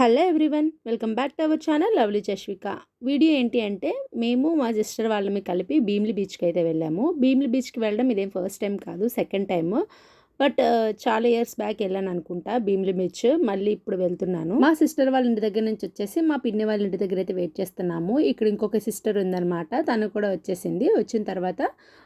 Hello everyone welcome back to our channel lovely Chashvika video ఏంటి అంటే మేము మా సిస్టర్ వాళ్ళమి కలిపి భీమిలి బీచ్కి అయితే వెళ్ళాము. భీమిలి బీచ్కి వెళ్ళడం ఇదేం ఫస్ట్ టైం కాదు సెకండ్ టైము. బట్ చాలా ఇయర్స్ బ్యాక్ వెళ్ళాను అనుకుంటా భీమిలి బీచ్ మళ్ళీ ఇప్పుడు వెళ్తున్నాను. మా సిస్టర్ వాళ్ళ ఇంటి దగ్గర నుంచి వచ్చేసి మా పిన్ని వాళ్ళ ఇంటి దగ్గర అయితే వెయిట్ చేస్తున్నాము. ఇక్కడ ఇంకొక సిస్టర్ ఉందన్నమాట తను కూడా వచ్చేసింది. వచ్చిన తర్వాత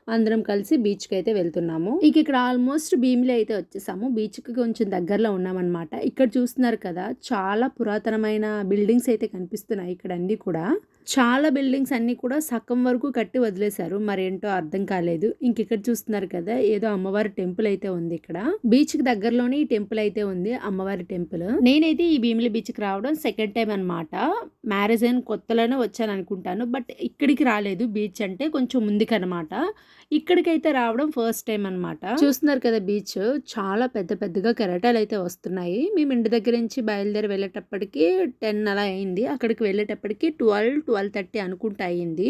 అందరం కలిసి బీచ్కి అయితే వెళ్తున్నాము. ఇక ఇక్కడ ఆల్మోస్ట్ భీమిలి అయితే వచ్చేసాము. బీచ్కి కొంచెం దగ్గరలో ఉన్నామన్నమాట. ఇక్కడ చూస్తున్నారు కదా చాలా పురాతనమైన బిల్డింగ్స్ అయితే కనిపిస్తున్నాయి ఇక్కడ అన్నీ కూడా. చాలా బిల్డింగ్స్ అన్నీ కూడా సగం వరకు కట్టి వదిలేశారు. మరేంటో అర్థం కాలేదు. ఇంక ఇక్కడ చూస్తున్నారు కదా ఏదో అమ్మవారి టెంపుల్ అయితే ఉంది. ఇక్కడ. బీచ్కి దగ్గరలోనే ఈ టెంపుల్ అయితే ఉంది అమ్మవారి టెంపుల్. నేనైతే ఈ భీమిలి బీచ్కి రావడం సెకండ్ టైం అన్నమాట. మ్యారేజ్ అయిన కొత్తలోనే వచ్చాను అనుకుంటాను బట్ ఇక్కడికి రాలేదు బీచ్ అంటే కొంచెం ముందుకనమాట ఇక్కడికైతే రావడం ఫస్ట్ టైం అన్నమాట. చూస్తున్నారు కదా బీచ్ చాలా పెద్ద పెద్దగా కెరటాలు అయితే వస్తున్నాయి. మేము ఇంటి దగ్గర నుంచి బయలుదేరి వెళ్ళేటప్పటికి టెన్ అలా అయింది. అక్కడికి వెళ్ళేటప్పటికి ట్వెల్వ్ ట్వెల్వ్ థర్టీ అనుకుంటా అయింది.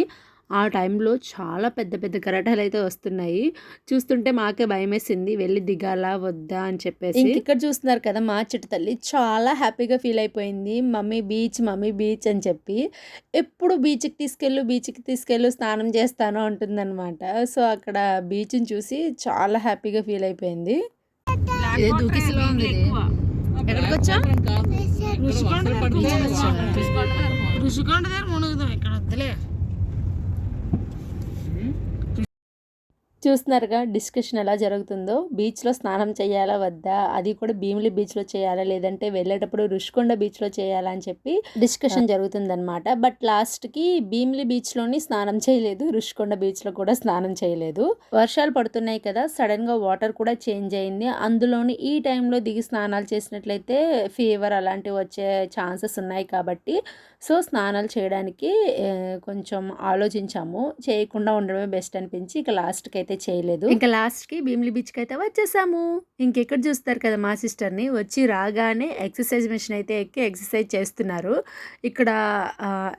ఆ టైంలో చాలా పెద్ద పెద్ద కెరటాలు అయితే వస్తున్నాయి. చూస్తుంటే మాకే భయం వేసింది వెళ్ళి దిగాలా వద్దా అని చెప్పేసి. ఇక్కడ చూస్తున్నారు కదా మా చిట్టు తల్లి. చాలా హ్యాపీగా ఫీల్ అయిపోయింది. మమ్మీ బీచ్ మమ్మీ బీచ్ అని చెప్పి. ఎప్పుడు బీచ్కి తీసుకెళ్ళు బీచ్కి తీసుకెళ్ళు స్నానం చేస్తాను అంటుందన్నమాట. సో అక్కడ బీచ్ని చూసి చాలా హ్యాపీగా ఫీల్ అయిపోయింది. ఇది దూకిసలో ఉంది ఇది. ఎక్కడికి వచ్చా ఋషికొండ దగ్గర మునుగుదాం ఇక్కడ వద్దులే. చూస్తున్నారుగా డిస్కషన్ ఎలా జరుగుతుందో. బీచ్లో స్నానం చేయాలా వద్దా? అది కూడా భీమిలి బీచ్లో చేయాలా? లేదంటే వెళ్ళేటప్పుడు రుషికొండ బీచ్లో చేయాలా అని చెప్పి డిస్కషన్ జరుగుతుందన్నమాట. బట్ లాస్ట్కి భీమిలి బీచ్లోని స్నానం చేయలేదు. రుషికొండ బీచ్లో కూడా స్నానం చేయలేదు. వర్షాలు పడుతున్నాయి కదా సడన్గా వాటర్ కూడా చేంజ్ అయింది. అందులోని ఈ టైంలో దిగి స్నానాలు చేసినట్లయితే ఫీవర్ అలాంటివి వచ్చే ఛాన్సెస్ ఉన్నాయి కాబట్టి. సో స్నానాలు చేయడానికి కొంచెం ఆలోచించాము. చేయకుండా ఉండడమే బెస్ట్ అనిపించి ఇక లాస్ట్కి అయితే చేయలేదు. ఇంకా లాస్ట్కి భీమిలి బీచ్కి అయితే వచ్చేసాము. ఇంకెక్కడ చూస్తారు కదా మా సిస్టర్ని. వచ్చి రాగానే ఎక్సర్సైజ్ మిషన్ అయితే ఎక్కి ఎక్సర్సైజ్ చేస్తున్నారు. ఇక్కడ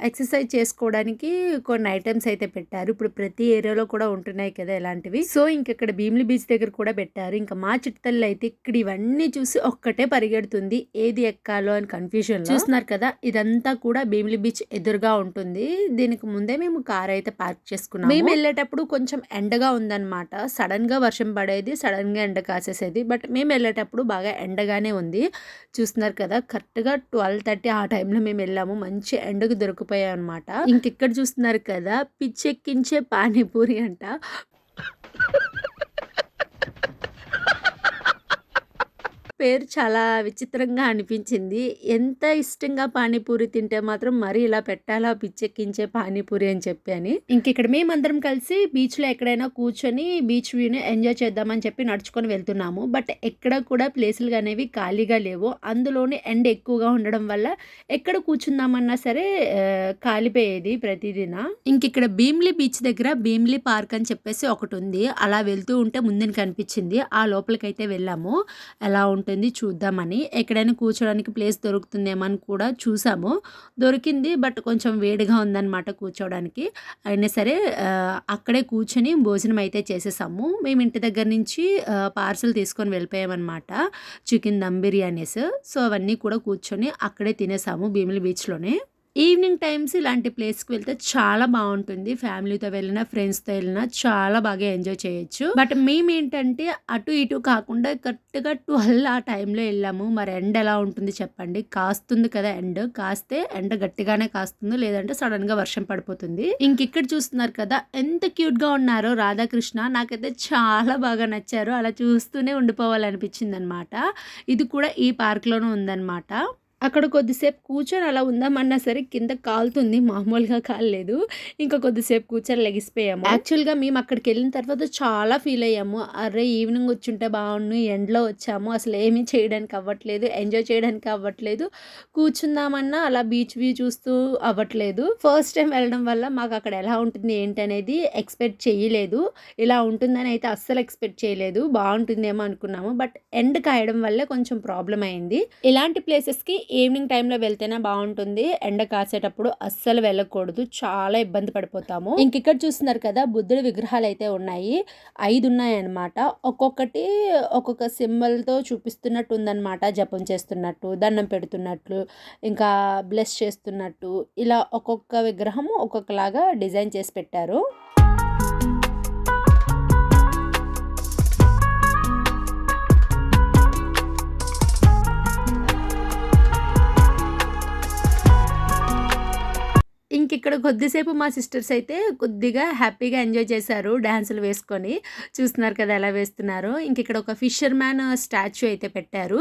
ఎక్సర్సైజ్ చేసుకోవడానికి కొన్ని ఐటమ్స్ అయితే పెట్టారు. ఇప్పుడు ప్రతి ఏరియాలో కూడా ఉంటున్నాయి కదా ఇలాంటివి. సో ఇంక ఇక్కడ భీమిలి బీచ్ దగ్గర కూడా పెట్టారు. ఇంకా మా చిట్టల్లి అయితే ఇక్కడ ఇవన్నీ చూసి ఒక్కటే పరిగెడుతుంది. ఏది ఎక్కాలో అని కన్ఫ్యూజన్ చూస్తున్నారు కదా ఇదంతా కూడా భీమిలి బీచ్ ఎదురుగా ఉంటుంది. దీనికి ముందే మేము కార్ అయితే పార్క్ చేసుకున్నాం మేము వెళ్ళేటప్పుడు కొంచెం ఎండగా ఉందన్నమాట. సడన్గా వర్షం పడేది సడన్గా ఎండ కాసేసేది. బట్ మేము వెళ్ళేటప్పుడు బాగా ఎండగానే ఉంది. చూస్తున్నారు కదా కరెక్ట్గా ట్వెల్వ్ థర్టీ ఆ టైంలో మేము వెళ్ళాము. మంచి ఎండకు దొరికిపోయాం అనమాట ఇంకెక్కడ చూస్తున్నారు కదా పిచ్చెక్కించే పానీపూరి అంట. పేరు చాలా విచిత్రంగా అనిపించింది. ఎంత ఇష్టంగా పానీపూరి తింటే మాత్రం మరీ ఇలా పెట్టాలా పిచ్చెక్కించే పానీపూరి అని చెప్పి అని. ఇంక ఇక్కడ మేమందరం కలిసి బీచ్లో ఎక్కడైనా కూర్చొని బీచ్ వ్యూని ఎంజాయ్ చేద్దామని చెప్పి నడుచుకొని వెళ్తున్నాము. బట్ ఎక్కడ కూడా ప్లేసులు అనేవి ఖాళీగా లేవు. అందులోనే ఎండ ఎక్కువగా ఉండడం వల్ల ఎక్కడ కూర్చుందామన్నా సరే కాలిపోయేది ప్రతిదిన. ఇంక ఇక్కడ భీమ్లీ బీచ్ దగ్గర భీమ్లీ పార్క్ అని చెప్పేసి ఒకటి ఉంది. అలా వెళ్తూ ఉంటే ముందుని కనిపించింది. ఆ లోపలికైతే వెళ్ళాము. ఎలా ఉంటుంది ఉంటుంది చూద్దామని. ఎక్కడైనా కూర్చోడానికి ప్లేస్ దొరుకుతుందేమో అని కూడా చూసాము. దొరికింది బట్ కొంచెం వేడిగా ఉందన్నమాట కూర్చోవడానికి అయినా సరే అక్కడే కూర్చొని భోజనం అయితే చేసేసాము. మేము ఇంటి దగ్గర నుంచి పార్సల్ తీసుకొని వెళ్ళిపోయామన్నమాట. చికెన్ దమ్ బిర్యానీస్. సో అవన్నీ కూడా కూర్చొని అక్కడే తినేసాము భీమిలి బీచ్లోనే. ఈవినింగ్ టైమ్స్ ఇలాంటి ప్లేస్కి వెళ్తే చాలా బాగుంటుంది. ఫ్యామిలీతో వెళ్ళినా ఫ్రెండ్స్తో వెళ్ళినా చాలా బాగా ఎంజాయ్ చేయొచ్చు. బట్ మేము ఏంటంటే అటు ఇటు కాకుండా కరెక్ట్గా ట్వెల్వ్ ఆ టైంలో వెళ్ళాము. మరి ఎండ ఎలా ఉంటుంది చెప్పండి? కాస్తుంది కదా ఎండ కాస్తే ఎండ గట్టిగానే కాస్తుంది. లేదంటే సడన్గా వర్షం పడిపోతుంది. ఇంక ఇక్కడ చూస్తున్నారు కదా ఎంత క్యూట్గా ఉన్నారో రాధాకృష్ణ. నాకైతే చాలా బాగా నచ్చారు. అలా చూస్తూనే ఉండిపోవాలనిపించింది అనమాట ఇది కూడా ఈ పార్క్లోనే ఉందన్నమాట అక్కడ కొద్దిసేపు కూర్చొని అలా ఉందామన్నా సరే కింద కాలుతుంది మామూలుగా కాలేదు ఇంకా కొద్దిసేపు కూర్చొని లెగిసిపోయాము. యాక్చువల్గా మేము అక్కడికి వెళ్ళిన తర్వాత చాలా ఫీల్ అయ్యాము. అరే ఈవినింగ్ వచ్చుంటే బాగుండు ఎండలో వచ్చాము. అసలు ఏమీ చేయడానికి అవ్వట్లేదు ఎంజాయ్ చేయడానికి అవ్వట్లేదు. కూర్చుందామన్నా అలా బీచ్ వ్యూ చూస్తూ అవ్వట్లేదు. ఫస్ట్ టైం వెళ్ళడం వల్ల మాకు అక్కడ ఎలా ఉంటుంది ఏంటనేది ఎక్స్పెక్ట్ చేయలేదు. ఇలా ఉంటుందని అయితే అస్సలు ఎక్స్పెక్ట్ చేయలేదు. బాగుంటుందేమో అనుకున్నాము. బట్ ఎండ్ కాయడం వల్ల కొంచెం ప్రాబ్లం అయింది. ఇలాంటి ప్లేసెస్కి ఈవినింగ్ టైంలో వెళ్తేనే బాగుంటుంది. ఎండ కాసేటప్పుడు అస్సలు వెళ్ళకూడదు. చాలా ఇబ్బంది పడిపోతాము. ఇంక ఇక్కడ చూస్తున్నారు కదా బుద్ధుడి విగ్రహాలు అయితే ఉన్నాయి. ఐదు ఉన్నాయన్నమాట. ఒక్కొక్కటి ఒక్కొక్క సింబల్తో చూపిస్తున్నట్టు ఉందన్నమాట జపం చేస్తున్నట్టు దండం పెడుతున్నట్లు ఇంకా బ్లెస్ చేస్తున్నట్టు. ఇలా ఒక్కొక్క విగ్రహం ఒక్కొక్కలాగా డిజైన్ చేసి పెట్టారు. ఇక్కడ కొద్దిసేపు మా సిస్టర్స్ అయితే కొద్దిగా హ్యాపీగా ఎంజాయ్ చేశారు డ్యాన్సులు వేసుకొని. చూస్తున్నారు కదా ఎలా వేస్తున్నారు. ఇంక ఇక్కడ ఒక ఫిషర్ మ్యాన్ స్టాచ్యూ అయితే పెట్టారు.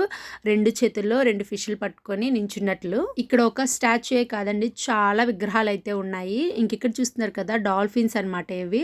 రెండు చేతుల్లో రెండు ఫిష్లు పట్టుకొని నించున్నట్లు. ఇక్కడ ఒక స్టాచ్యూ కాదండి చాలా విగ్రహాలు అయితే ఉన్నాయి. ఇంక ఇక్కడ చూస్తున్నారు కదా డాల్ఫిన్స్ అన్నమాట ఇవి.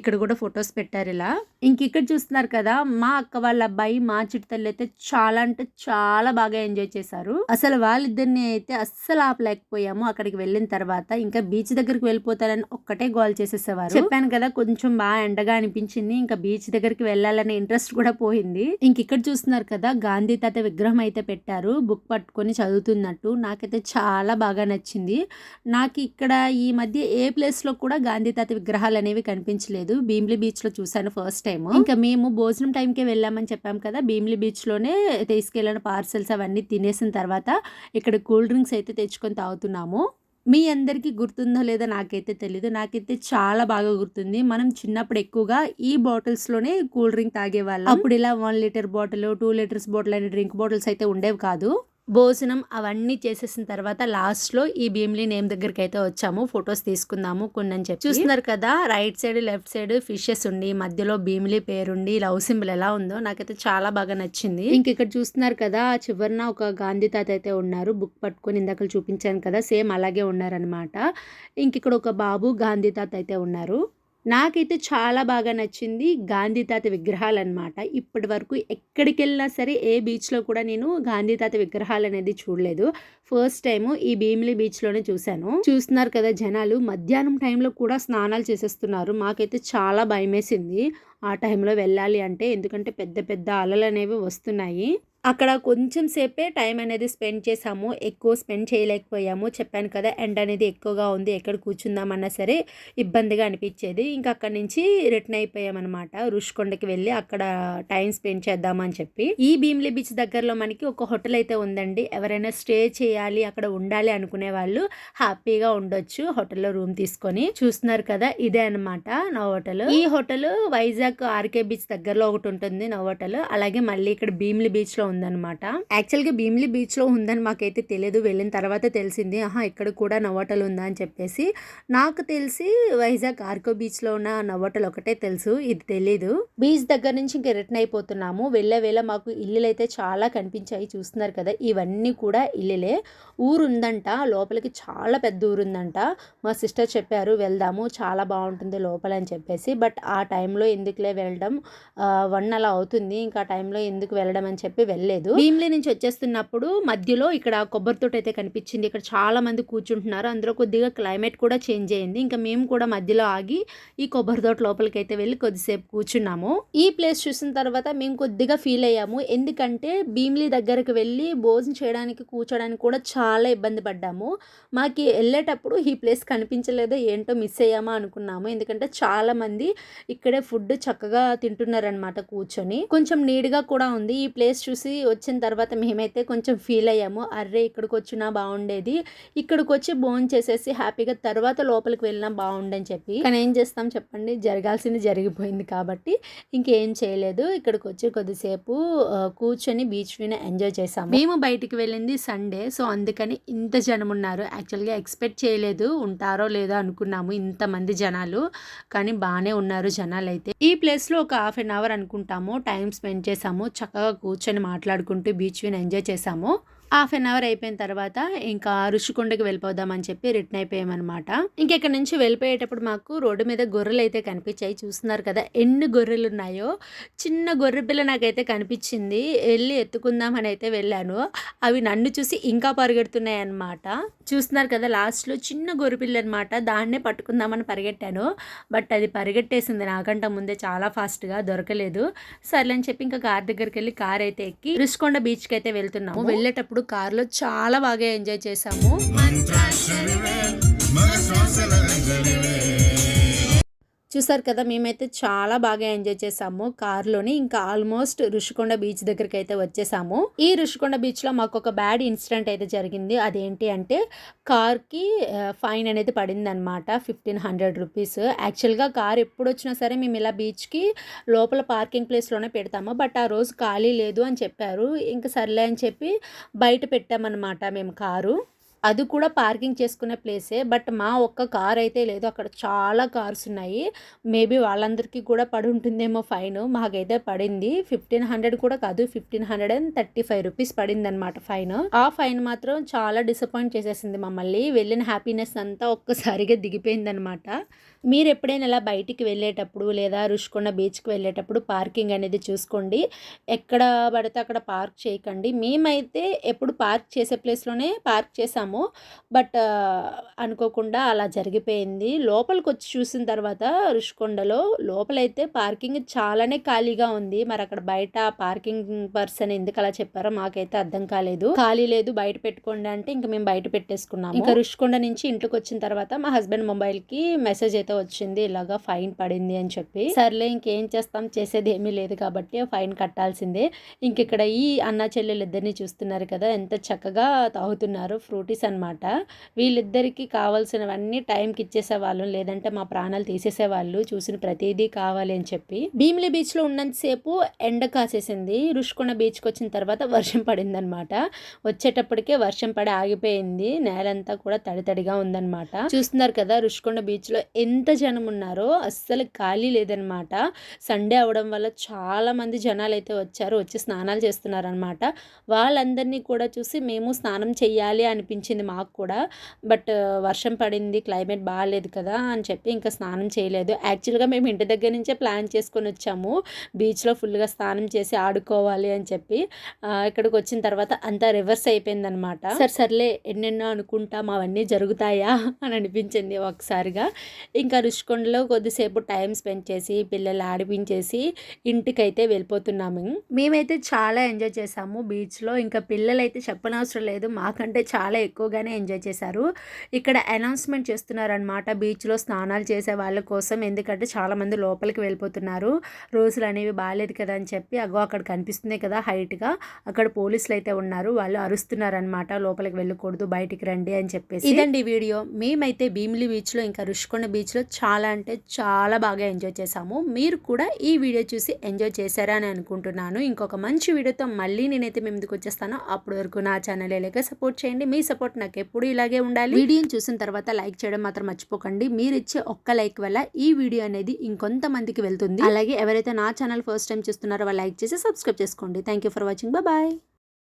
ఇక్కడ కూడా ఫొటోస్ పెట్టారు ఇలా. ఇంక ఇక్కడ చూస్తున్నారు కదా మా అక్క వాళ్ళ అబ్బాయి మా చిట్టతల్లి అయితే చాలా అంటే చాలా బాగా ఎంజాయ్ చేశారు. అసలు వాళ్ళిద్దరిని అయితే అస్సలు ఆపలేకపోయాము. అక్కడికి వెళ్ళిన తర్వాత ఇంకా బీచ్ దగ్గరికి వెళ్ళిపోతారని ఒక్కటే గోల్ చేసేసేవారు. చెప్పాను కదా కొంచెం బాగా ఎండగా అనిపించింది ఇంకా బీచ్ దగ్గరికి వెళ్ళాలనే ఇంట్రెస్ట్ కూడా పోయింది. ఇంక ఇక్కడ చూస్తున్నారు కదా గాంధీ తాత విగ్రహం అయితే పెట్టారు బుక్ పట్టుకొని చదువుతున్నట్టు. నాకైతే చాలా బాగా నచ్చింది. నాకు ఇక్కడ ఈ మధ్య ఏ ప్లేస్లో కూడా గాంధీ తాత విగ్రహాలు అనేవి కనిపించలేదు. భీమ్లీ బీచ్లో చూసాను ఫస్ట్ టైం ఇంకా మేము భోజనం టైంకే వెళ్ళామని చెప్పాం కదా భీమ్లీ బీచ్లోనే తీసుకెళ్ళిన పార్సల్స్ అవన్నీ తినేసిన తర్వాత ఇక్కడ కూల్ డ్రింక్స్ అయితే తెచ్చుకొని తాగుతున్నాము. మీ అందరికీ గుర్తుందో లేదో నాకైతే తెలీదు. నాకైతే చాలా బాగా గుర్తుంది. మనం చిన్నప్పుడు ఎక్కువగా ఈ బాటిల్స్లోనే కూల్ డ్రింక్ తాగేవాళ్ళం. అప్పుడు ఇలా one litre bottle two litres bottle అనే డ్రింక్ బాటిల్స్ అయితే ఉండేవి కాదు. భోజనం అవన్నీ చేసేసిన తర్వాత లాస్ట్లో ఈ భీమ్లీ నేమ్ దగ్గరికి అయితే వచ్చాము. ఫొటోస్ తీసుకుందాము కొన్ని అని చెప్పి. చూస్తున్నారు కదా right side left side fishes ఉండి మధ్యలో భీమ్లీ పేరుండి లవ్ సింబల్ ఎలా ఉందో నాకైతే చాలా బాగా నచ్చింది. ఇంక ఇక్కడ చూస్తున్నారు కదా చివరిన చివరన ఒక గాంధీ తాత అయితే ఉన్నారు. బుక్ పట్టుకొని ఇందాక చూపించాను కదా సేమ్ అలాగే ఉన్నారనమాట ఇంక ఇక్కడ ఒక బాబు గాంధీ తాత అయితే ఉన్నారు. నాకైతే చాలా బాగా నచ్చింది గాంధీ తాత విగ్రహాలు అనమాట ఇప్పటి వరకు ఎక్కడికి వెళ్ళినా సరే ఏ బీచ్లో కూడా నేను గాంధీ తాత విగ్రహాలు అనేది చూడలేదు. ఫస్ట్ టైం ఈ భీమిలి బీచ్లోనే చూశాను. చూస్తున్నారు కదా జనాలు మధ్యాహ్నం టైంలో కూడా స్నానాలు చేసేస్తున్నారు. మాకైతే చాలా భయమేసింది. ఆ టైంలో వెళ్ళాలి అంటే ఎందుకంటే పెద్ద పెద్ద అలలు అనేవి వస్తున్నాయి. అక్కడ కొంచెం సేపే టైం అనేది స్పెండ్ చేసాము ఎక్కువ స్పెండ్ చేయలేకపోయాము. చెప్పాను కదా ఎండ అనేది ఎక్కువగా ఉంది ఎక్కడ కూర్చుందామన్నా సరే ఇబ్బందిగా అనిపించేది. ఇంకా అక్కడి నుంచి రిటర్న్ అయిపోయామన్నమాట. రుషికొండకి వెళ్ళి అక్కడ టైం స్పెండ్ చేద్దామని చెప్పి. ఈ భీమ్లీ బీచ్ దగ్గరలో మనకి ఒక హోటల్ అయితే ఉందండి. ఎవరైనా స్టే చేయాలి అక్కడ ఉండాలి అనుకునే వాళ్ళు హ్యాపీగా ఉండొచ్చు హోటల్లో రూమ్ తీసుకొని. చూస్తున్నారు కదా ఇదే అన్నమాట నా హోటల్. ఈ హోటల్ వైజాగ్ ఆర్కే బీచ్ దగ్గరలో ఒకటి ఉంటుంది నా హోటల్. అలాగే మళ్ళీ ఇక్కడ భీమ్లీ బీచ్లో ఉందన్నమాట. యాక్చువల్గా భీమ్లీ బీచ్లో ఉందని మాకైతే తెలియదు వెళ్ళిన తర్వాత తెలిసింది ఆహా ఇక్కడ కూడా నవోటల్ ఉందా? అని చెప్పేసి. నాకు తెలిసి వైజాగ్ ఆర్కో బీచ్లో ఉన్న నవోటల్ ఒకటే తెలుసు ఇది తెలీదు. బీచ్ దగ్గర నుంచి ఇంక రిటర్న్ అయిపోతున్నాము. వెళ్ళే వేళ మాకు ఇల్లులు అయితే చాలా కనిపించాయి చూస్తున్నారు కదా. ఇవన్నీ కూడా ఇల్లులే. ఊరు ఉందంట లోపలికి చాలా పెద్ద ఊరు ఉందంట. మా సిస్టర్ చెప్పారు వెళ్దాము చాలా బాగుంటుంది లోపల అని చెప్పేసి. బట్ ఆ టైంలో ఎందుకులే వెళ్ళడం వన్ అలా అవుతుంది. ఇంకా టైంలో ఎందుకు వెళ్ళడం అని చెప్పి వెళ్ళలేదు. భీమ్లీ నుంచి వచ్చేస్తున్నప్పుడు మధ్యలో ఇక్కడ కొబ్బరి తోట అయితే కనిపించింది. ఇక్కడ చాలా మంది కూర్చుంటున్నారు. అందులో కొద్దిగా క్లైమేట్ కూడా చేంజ్ అయింది. ఇంకా మేము కూడా మధ్యలో ఆగి ఈ కొబ్బరి తోట లోపలికి అయితే వెళ్ళి కొద్దిసేపు కూర్చున్నాము. ఈ ప్లేస్ చూసిన తర్వాత మేము కొద్దిగా ఫీల్ అయ్యాము. ఎందుకంటే భీమ్లీ దగ్గరకు వెళ్ళి భోజనం చేయడానికి కూర్చోడానికి కూడా చాలా ఇబ్బంది పడ్డాము. మాకు వెళ్ళేటప్పుడు ఈ ప్లేస్ కనిపించలేదో ఏంటో మిస్ అయ్యామా అనుకున్నాము. ఎందుకంటే చాలా మంది ఇక్కడే ఫుడ్ చక్కగా తింటున్నారనమాట కూర్చొని. కొంచెం నీట్గా కూడా ఉంది. ఈ ప్లేస్ చూసి వచ్చిన తర్వాత మేమైతే కొంచెం ఫీల్ అయ్యాము. అర్రే ఇక్కడికి వచ్చినా బాగుండేది ఇక్కడికి వచ్చి భోజనం చేసేసి హ్యాపీగా తర్వాత లోపలికి వెళ్ళినా బాగుండని చెప్పి. కానీ ఏం చేస్తాం చెప్పండి? జరగాల్సింది జరిగిపోయింది కాబట్టి ఇంకేం చేయలేదు. ఇక్కడికి వచ్చి కొద్దిసేపు కూర్చొని బీచ్ మీద ఎంజాయ్ చేసాము మేము బయటికి వెళ్ళింది సండే సో అందుకని ఇంత జనం ఉన్నారు. యాక్చువల్గా ఎక్స్పెక్ట్ చేయలేదు. ఉంటారో లేదో అనుకున్నాము ఇంతమంది జనాలు. కానీ బాగానే ఉన్నారు జనాలు అయితే ఈ ప్లేస్లో ఒక హాఫ్ అన్ అవర్ అనుకుంటాము. టైం స్పెండ్ చేసాము చక్కగా కూర్చొని మాట్లాడుకుంటూ బీచ్ విని ఎంజాయ్ చేసాము హాఫ్ అన్ అవర్ అయిపోయిన తర్వాత ఇంకా ఋషికొండకి వెళ్ళిపోదామని చెప్పి రిటర్న్ అయిపోయామన్నమాట. ఇంకెక్కడి నుంచి వెళ్ళిపోయేటప్పుడు మాకు రోడ్డు మీద గొర్రెలు అయితే కనిపించాయి. చూస్తున్నారు కదా ఎన్ని గొర్రెలు ఉన్నాయో చిన్న గొర్రె పిల్ల నాకైతే కనిపించింది. వెళ్ళి ఎత్తుకుందామని అయితే వెళ్ళాను. అవి నన్ను చూసి ఇంకా పరిగెడుతున్నాయి అన్నమాట చూస్తున్నారు కదా లాస్ట్లో చిన్న గొర్రె పిల్ల అనమాట దాన్నే పట్టుకుందామని పరిగెట్టాను. బట్ అది పరిగెట్టేసింది నాకంట ముందే చాలా ఫాస్ట్గా దొరకలేదు. సర్లే అని చెప్పి ఇంకా కార్ దగ్గరికి వెళ్ళి కార్ అయితే ఎక్కి రుషికొండ బీచ్కి అయితే వెళ్తున్నాము. వెళ్ళేటప్పుడు వెళ్ళేటప్పుడు కార్లో చాలా బాగా ఎంజాయ్ చేసాము చూసారు కదా మేమైతే చాలా బాగా ఎంజాయ్ చేసాము. కార్లోని ఇంకా ఆల్మోస్ట్ ఋషికొండ బీచ్ దగ్గరికి అయితే వచ్చేసాము. ఈ రుషికొండ బీచ్లో మాకు ఒక బ్యాడ్ ఇన్సిడెంట్ అయితే జరిగింది. అదేంటి అంటే కార్కి ఫైన్ అనేది పడింది అనమాట ఫిఫ్టీన్ హండ్రెడ్ రూపీస్. యాక్చువల్గా కార్ ఎప్పుడు వచ్చినా సరే మేము ఇలా బీచ్కి లోపల పార్కింగ్ ప్లేస్లోనే పెడతాము. బట్ ఆ రోజు ఖాళీ లేదు అని చెప్పారు. ఇంకా సర్లే అని చెప్పి బయట పెట్టామన్నమాట మేము కారు. అది కూడా పార్కింగ్ చేసుకునే ప్లేసే. బట్ మా ఒక్క కార్ అయితే లేదు. అక్కడ చాలా కార్స్ ఉన్నాయి. మేబీ వాళ్ళందరికీ కూడా పడి ఉంటుందేమో ఫైన్. మాకైతే పడింది. ఫిఫ్టీన్ హండ్రెడ్ కూడా కాదు. Fifteen hundred and thirty five rupees పడింది అనమాట ఫైన్. ఆ ఫైన్ మాత్రం చాలా డిసప్పాయింట్ చేసేసింది మమ్మల్ని. వెళ్ళిన హ్యాపీనెస్ అంతా ఒక్కసారిగా దిగిపోయింది అనమాట మీరు ఎప్పుడైనా ఇలా బయటికి వెళ్ళేటప్పుడు లేదా రుషికొండ బీచ్కి వెళ్ళేటప్పుడు పార్కింగ్ అనేది చూసుకోండి. ఎక్కడ పడితే అక్కడ పార్క్ చేయకండి. మేమైతే ఎప్పుడు పార్క్ చేసే ప్లేస్లోనే పార్క్ చేసాము. బట్ అనుకోకుండా అలా జరిగిపోయింది. లోపలికి వచ్చి చూసిన తర్వాత రుషికొండలో లోపలైతే పార్కింగ్ చాలానే ఖాళీగా ఉంది. మరి అక్కడ బయట పార్కింగ్ పర్సన్ ఎందుకు అలా చెప్పారో మాకైతే అర్థం కాలేదు. ఖాళీ లేదు బయట పెట్టుకోండి అంటే ఇంకా మేము బయట పెట్టేసుకున్నాము. ఇంకా రుషికొండ నుంచి ఇంటికి వచ్చిన తర్వాత మా హస్బెండ్ మొబైల్కి మెసేజ్ అయితే వచ్చింది ఇలాగా ఫైన్ పడింది అని చెప్పి. సర్లే ఇంకేం చేస్తాం? చేసేది ఏమీ లేదు కాబట్టి ఫైన్ కట్టాల్సిందే. ఇంక ఇక్కడ ఈ అన్న చెల్లెలు ఇద్దరిని చూస్తున్నారు కదా ఎంత చక్కగా తాగుతున్నారు ఫ్రూటీస్ అన్నమాట. వీళ్ళిద్దరికి కావాల్సినవన్నీ టైంకి ఇచ్చేసే వాళ్ళం లేదంటే మా ప్రాణాలు తీసేసే వాళ్ళు చూసిన ప్రతిదీ కావాలి అని చెప్పి. భీమిలి బీచ్లో ఉన్నంతసేపు ఎండ కాసేసింది. రుషికొండ బీచ్కి వచ్చిన తర్వాత వర్షం పడింది అనమాట వచ్చేటప్పటికే వర్షం పడి ఆగిపోయింది. నేలంతా కూడా తడి తడిగా ఉందన్నమాట. చూస్తున్నారు కదా రుషికొండ బీచ్లో ఎంత జనం ఉన్నారో అస్సలు ఖాళీ లేదనమాట. సండే అవడం వల్ల చాలామంది జనాలు అయితే వచ్చారు వచ్చి స్నానాలు చేస్తున్నారనమాట. వాళ్ళందరినీ కూడా చూసి మేము స్నానం చేయాలి అనిపించింది మాకు కూడా. బట్ వర్షం పడింది క్లైమేట్ బాగాలేదు కదా అని చెప్పి ఇంకా స్నానం చేయలేదు. యాక్చువల్గా మేము ఇంటి దగ్గర నుంచే ప్లాన్ చేసుకొని వచ్చాము. బీచ్లో ఫుల్గా స్నానం చేసి ఆడుకోవాలి అని చెప్పి ఇక్కడికి వచ్చిన తర్వాత అంతా రివర్స్ అయిపోయింది అనమాట సరే సర్లే ఎన్నెన్నో అనుకుంటాం అవన్నీ జరుగుతాయా అని అనిపించింది ఒకసారిగా. ఇంకా రుషికొండలో కొద్దిసేపు టైం స్పెండ్ చేసి పిల్లలు ఆడిపించేసి ఇంటికైతే వెళ్ళిపోతున్నాము. మేమైతే చాలా ఎంజాయ్ చేసాము బీచ్లో. ఇంకా పిల్లలు అయితే చెప్పనవసరం లేదు. మాకంటే చాలా ఎక్కువగానే ఎంజాయ్ చేశారు. ఇక్కడ అనౌన్స్మెంట్ చేస్తున్నారనమాట బీచ్లో స్నానాలు చేసే వాళ్ళ కోసం ఎందుకంటే చాలామంది లోపలికి వెళ్ళిపోతున్నారు. రోజులు అనేవి బాగాలేదు కదా అని చెప్పి అగో అక్కడ కనిపిస్తుంది కదా హైట్గా. అక్కడ పోలీసులు అయితే ఉన్నారు. వాళ్ళు అరుస్తున్నారనమాట లోపలికి వెళ్ళకూడదు బయటికి రండి అని చెప్పేసి. ఇదండి వీడియో. మేమైతే భీమిలి బీచ్లో ఇంకా రుషికొండ బీచ్లో చాలా అంటే చాలా బాగా ఎంజాయ్ చేసాము మీరు కూడా ఈ వీడియో చూసి ఎంజాయ్ చేశారా అని అనుకుంటున్నాను. ఇంకొక మంచి వీడియోతో మళ్ళీ నేనైతే మేము ముందుకు వచ్చేస్తాను. అప్పటి వరకు నా ఛానల్ ఇలాగే సపోర్ట్ చేయండి. మీ సపోర్ట్ నాకు ఎప్పుడు ఇలాగే ఉండాలి. వీడియోని చూసిన తర్వాత లైక్ చేయడం మాత్రం మర్చిపోకండి. మీరు ఇచ్చే ఒక్క లైక్ వల్ల ఈ వీడియో అనేది ఇంకొంతమందికి వెళ్తుంది. అలాగే ఎవరైతే నా ఛానల్ ఫస్ట్ టైం చూస్తున్నారో వాళ్ళు లైక్ చేసి సబ్స్క్రైబ్ చేసుకోండి. Thank you for watching. Bye.